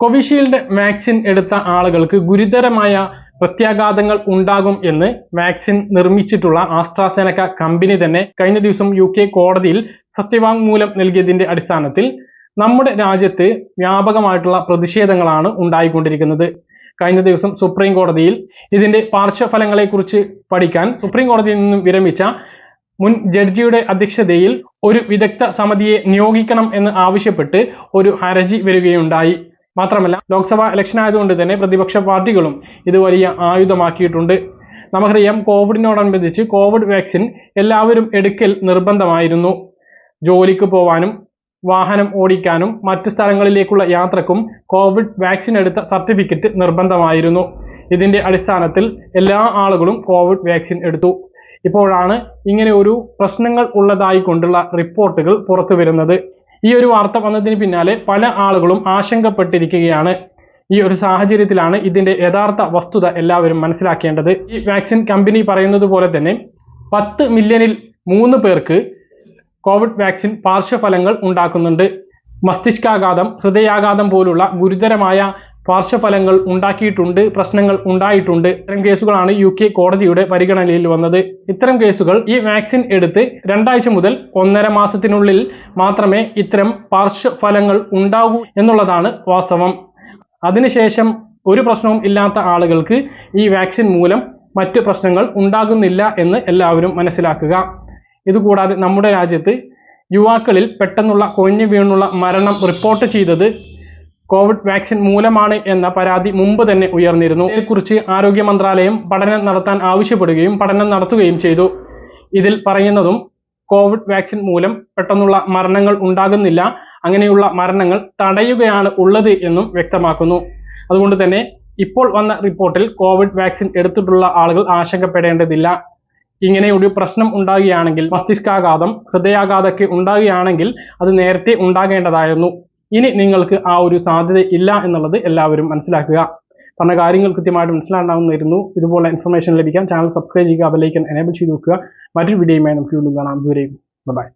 Covishield vaccine എടുത്ത ആളുകൾക്ക് ഗുരുതരമായ പ്രത്യാഘാതങ്ങൾ ഉണ്ടാകും എന്ന് വാക്സിൻ നിർമ്മിച്ചിട്ടുള്ള ആസ്ട്രാസെനക്ക കമ്പനി തന്നെ കഴിഞ്ഞ ദിവസം യു കെ കോടതിയിൽ സത്യവാങ്മൂലം നൽകിയതിന്റെ അടിസ്ഥാനത്തിൽ നമ്മുടെ രാജ്യത്ത് വ്യാപകമായിട്ടുള്ള പ്രതിഷേധങ്ങളാണ് ഉണ്ടായിക്കൊണ്ടിരിക്കുന്നത്. കഴിഞ്ഞ ദിവസം സുപ്രീം കോടതിയിൽ ഇതിന്റെ പാർശ്വഫലങ്ങളെക്കുറിച്ച് പഠിക്കാൻ സുപ്രീം കോടതിയിൽ നിന്നും വിരമിച്ച മുൻ ജഡ്ജിയുടെ അധ്യക്ഷതയിൽ ഒരു വിദഗ്ധ സമിതിയെ നിയോഗിക്കണം എന്ന് ആവശ്യപ്പെട്ട് ഒരു ഹർജി വരികയുണ്ടായി. മാത്രമല്ല ലോക്സഭാ ഇലക്ഷൻ ആയതുകൊണ്ട് തന്നെ പ്രതിപക്ഷ പാർട്ടികളും ഇത് വലിയ ആയുധമാക്കിയിട്ടുണ്ട്. നമുക്കറിയാം കോവിഡിനോടനുബന്ധിച്ച് കോവിഡ് വാക്സിൻ എല്ലാവരും എടുക്കൽ നിർബന്ധമായിരുന്നു. ജോലിക്ക് പോവാനും വാഹനം ഓടിക്കാനും മറ്റ് സ്ഥലങ്ങളിലേക്കുള്ള യാത്രക്കും കോവിഡ് വാക്സിൻ എടുത്ത സർട്ടിഫിക്കറ്റ് നിർബന്ധമായിരുന്നു. ഇതിന്റെ അടിസ്ഥാനത്തിൽ എല്ലാ ആളുകളും കോവിഡ് വാക്സിൻ എടുത്തു. ഇപ്പോഴാണ് ഇങ്ങനെ ഒരു പ്രശ്നങ്ങൾ ഉള്ളതായി കൊണ്ടുള്ള റിപ്പോർട്ടുകൾ പുറത്തു വരുന്നത് ഈ ഒരു വാർത്ത വന്നതിന് പിന്നാലെ പല ആളുകളും ആശങ്കപ്പെട്ടിരിക്കുകയാണ്. ഈ ഒരു സാഹചര്യത്തിലാണ് ഇതിന്റെ യഥാർത്ഥ വസ്തുത എല്ലാവരും മനസ്സിലാക്കേണ്ടത്. ഈ വാക്സിൻ കമ്പനി പറയുന്നത് പോലെ തന്നെ പത്ത് മില്യണിൽ മൂന്ന് പേർക്ക് കോവിഡ് വാക്സിൻ പാർശ്വഫലങ്ങൾ ഉണ്ടാക്കുന്നുണ്ട്. മസ്തിഷ്കാഘാതം ഹൃദയാഘാതം പോലുള്ള ഗുരുതരമായ പാർശ്വഫലങ്ങൾ ഉണ്ടാക്കിയിട്ടുണ്ട് പ്രശ്നങ്ങൾ ഉണ്ടായിട്ടുണ്ട്. ഇത്തരം കേസുകളാണ് യു കെ കോടതിയുടെ പരിഗണനയിൽ വന്നത്. ഇത്തരം കേസുകൾ ഈ വാക്സിൻ എടുത്ത് രണ്ടാഴ്ച മുതൽ ഒന്നര മാസത്തിനുള്ളിൽ മാത്രമേ ഇത്തരം പാർശ്വഫലങ്ങൾ ഉണ്ടാകൂ എന്നുള്ളതാണ് വാസ്തവം. അതിനുശേഷം ഒരു പ്രശ്നവും ഇല്ലാത്ത ആളുകൾക്ക് ഈ വാക്സിൻ മൂലം മറ്റ് പ്രശ്നങ്ങൾ ഉണ്ടാകുന്നില്ല എന്ന് എല്ലാവരും മനസ്സിലാക്കുക. ഇതുകൂടാതെ നമ്മുടെ രാജ്യത്ത് യുവാക്കളിൽ പെട്ടെന്നുള്ള കൊഴിഞ്ഞു വീണുള്ള മരണം റിപ്പോർട്ട് ചെയ്തത് കോവിഡ് വാക്സിൻ മൂലമാണ് എന്ന പരാതി മുമ്പ് തന്നെ ഉയർന്നിരുന്നു. ഇതിനെക്കുറിച്ച് ആരോഗ്യ മന്ത്രാലയം പഠനം നടത്താൻ ആവശ്യപ്പെടുകയും പഠനം നടത്തുകയും ചെയ്തു. ഇതിൽ പറയുന്നതും കോവിഡ് വാക്സിൻ മൂലം പെട്ടെന്നുള്ള മരണങ്ങൾ ഉണ്ടാകുന്നില്ല. അങ്ങനെയുള്ള മരണങ്ങൾ തടയുകയാണ് ഉള്ളത് എന്നും വ്യക്തമാക്കുന്നു. അതുകൊണ്ട് തന്നെ ഇപ്പോൾ വന്ന റിപ്പോർട്ടിൽ കോവിഡ് വാക്സിൻ എടുത്തിട്ടുള്ള ആളുകൾ ആശങ്കപ്പെടേണ്ടതില്ല. ഇങ്ങനെ ഒരു പ്രശ്നം ഉണ്ടാകുകയാണെങ്കിൽ മസ്തിഷ്കാഘാതം ഹൃദയാഘാതമൊക്കെ ഉണ്ടാകുകയാണെങ്കിൽ അത് നേരത്തെ ഉണ്ടാകേണ്ടതായിരുന്നു. ഇനി നിങ്ങൾക്ക് ആ ഒരു സാധ്യത ഇല്ല എന്നുള്ളത് എല്ലാവരും മനസ്സിലാക്കുക. പറഞ്ഞ കാര്യങ്ങൾ കൃത്യമായിട്ട് മനസ്സിലാണ്ടാവുന്നതായിരുന്നു ഇതുപോലെ ഇൻഫർമേഷൻ ലഭിക്കാൻ ചാനൽ സബ്സ്ക്രൈബ് ചെയ്യുക ബെല്ലൈക്കൻ എനേബിൾ ചെയ്ത് വെക്കുക. മറ്റൊരു വീഡിയോയുമായി നമുക്ക് വീണ്ടും കാണാം. ദൂരെയും ബൈ